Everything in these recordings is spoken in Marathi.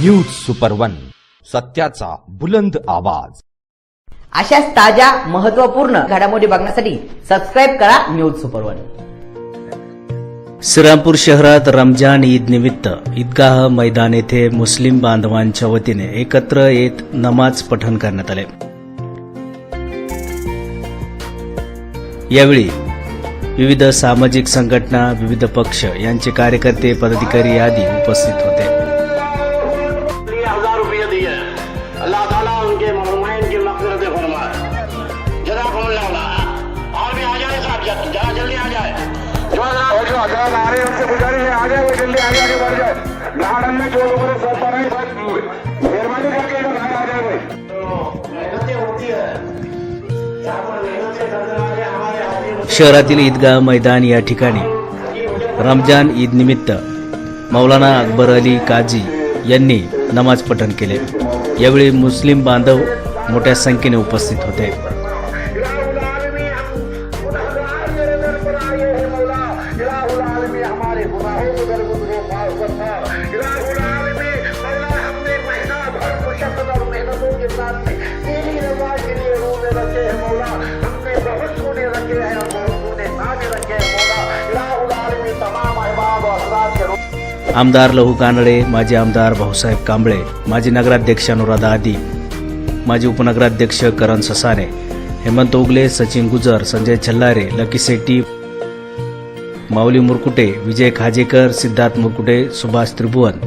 न्यूज सुपर वन सत्याचा बुलंद आवाज. अशाच ताज्या महत्त्वपूर्ण घडामोडी बघण्यासाठी सबस्क्राईब करा न्यूज सुपर वन श्रीरामपूर शहरात रमजान ईद निमित्त ईदगाह मैदान येथे मुस्लिम बांधवांच्या वतीने एकत्र येत नमाज पठण करण्यात आले. यावेळी विविध सामाजिक संघटना विविध पक्ष यांचे कार्यकर्ते पदाधिकारी आदी उपस्थित होते. मरमाइन की मकसरत फरमाए जजाकुमुल्लाह और भी आ जाए साहब जरा जल्दी आ जाए जो और जो हजरात आ रहे हैं उनसे गुजारिश है आ जाए वो जल्दी आगे आगे बढ़ जाए गार्डन में जो लोगों ने सर नहीं मेहरबानी करके इधर आ जाए भाई मेहनतें होती है शहरातील ईदगाह मैदान या ठिकाणी रमजान ईद निमित्त मौलाना अकबर अली काजी यांनी नमाज पठण केले. यावेळी मुस्लिम बांधव मोठ्या संख्येने उपस्थित होते. आमदार लहू कानडे माजी आमदार भाऊसाहेब कांबळे माजी नगराध्यक्ष अनुराधा आदी माजी उपनगराध्यक्ष करण ससाने हेमंत ओगले सचिन गुजर संजय छल्लारे लकी सेट्टी माऊली मुरकुटे विजय खाजेकर सिद्धार्थ मुरकुटे सुभाष त्रिभुवन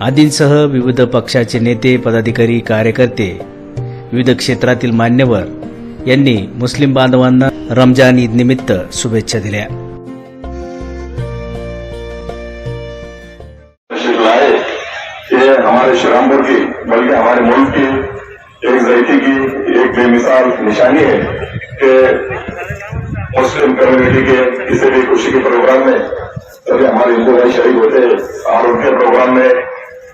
आदींसह विविध पक्षाचे नेते पदाधिकारी कार्यकर्ते विविध क्षेत्रातील मान्यवर यांनी मुस्लिम बांधवांना रमजान ईद निमित्त शुभेच्छा दिल्या. हमारे श्रीरामपुर की बल्कि हमारे मुल्क की एक जैती की एक बेमिसाल निशानी है कि मुस्लिम कम्युनिटी के किसी भी खुशी के प्रोग्राम में सभी हमारे हिंदू भाई शरीक होते हैं और उनके प्रोग्राम में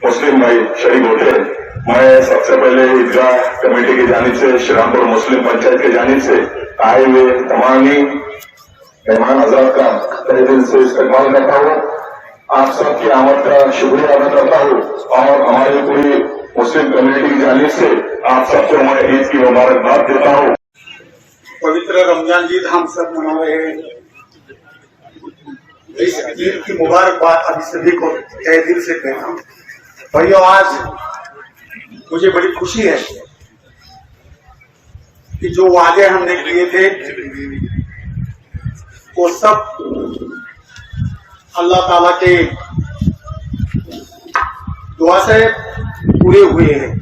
मुस्लिम भाई शरीक होते हैं। मैं सबसे पहले ईदगाह कमेटी की जानिब से, श्रीरामपुर मुस्लिम पंचायत की जानिब से आए हुए तमाम ही मेहमान हजरात का तहे दिल से इस्तेमाल करता हूँ। आप सबकी आमद का शुक्रिया अदा करता हूँ और हमारी पूरी मुस्लिम कम्युनिटी की जानिब से आप सबको मैं ईद की मुबारकबाद देता हूँ। पवित्र रमज़ान ईद हम सब मना रहे हैं। इस ईद की मुबारकबाद अभी सभी को तय दिल से कहता हूँ। भाइयों, आज मुझे बड़ी खुशी है कि जो वादे हमने किए थे, वो सब अल्लाह ताला के दुआ से पूरे हुए हैं।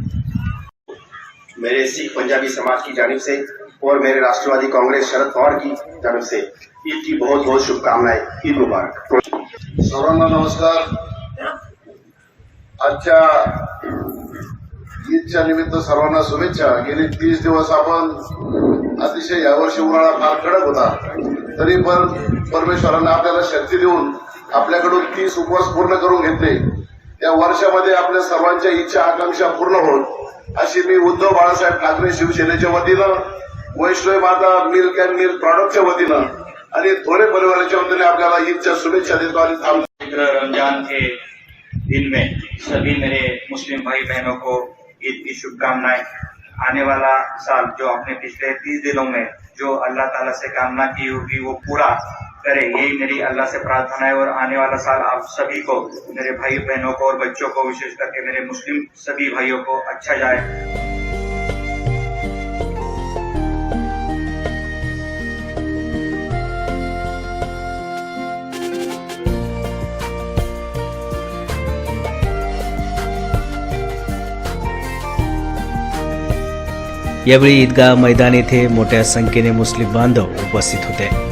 मेरे सिख पंजाबी समाज की जानब से और मेरे राष्ट्रवादी कांग्रेस शरद पवार की जानब से ईद की बहुत बहुत शुभकामनाएं ईद मुबारक। सर्वांना नमस्कार। आजच्या ईदच्या निमित्त सर्वांना शुभेच्छा. गेले तीस दिवस आपण अतिशय यावर्षी उन्हाळा फार कडक होता. तरी पण परमेश्वरानं आपल्याला शक्ती देऊन आपल्याकडून तीस उपवास पूर्ण करून घेतले. या वर्षामध्ये आपल्या सर्वांच्या इच्छा आकांक्षा पूर्ण होईल. अशी मी उद्धव बाळासाहेब ठाकरे शिवसेनेच्या वतीनं वैष्णवी माता मिल्क अँड मिल्क प्रॉडक्टच्या वतीनं आणि थोडे परिवाराच्या वतीने आपल्याला ईदच्या शुभेच्छा देतो आणि थांबतो रमजान के दिन में सभी मेरे मुस्लिम भाई बहनों को ईद की शुभकामनाएं। आने वाला साल जो आपने पिछले तीस दिनों में जो अल्लाह ताला से कामना की होगी वो पूरा करे। यही मेरी अल्लाह से प्रार्थना है और आने वाला साल आप सभी को, मेरे भाई बहनों को और बच्चों को विशेष करके मेरे मुस्लिम सभी भाइयों को अच्छा जाए। यावेळी ईदगाह मैदान येथे मोठ्या संख्येने मुस्लिम बांधव उपस्थित होते।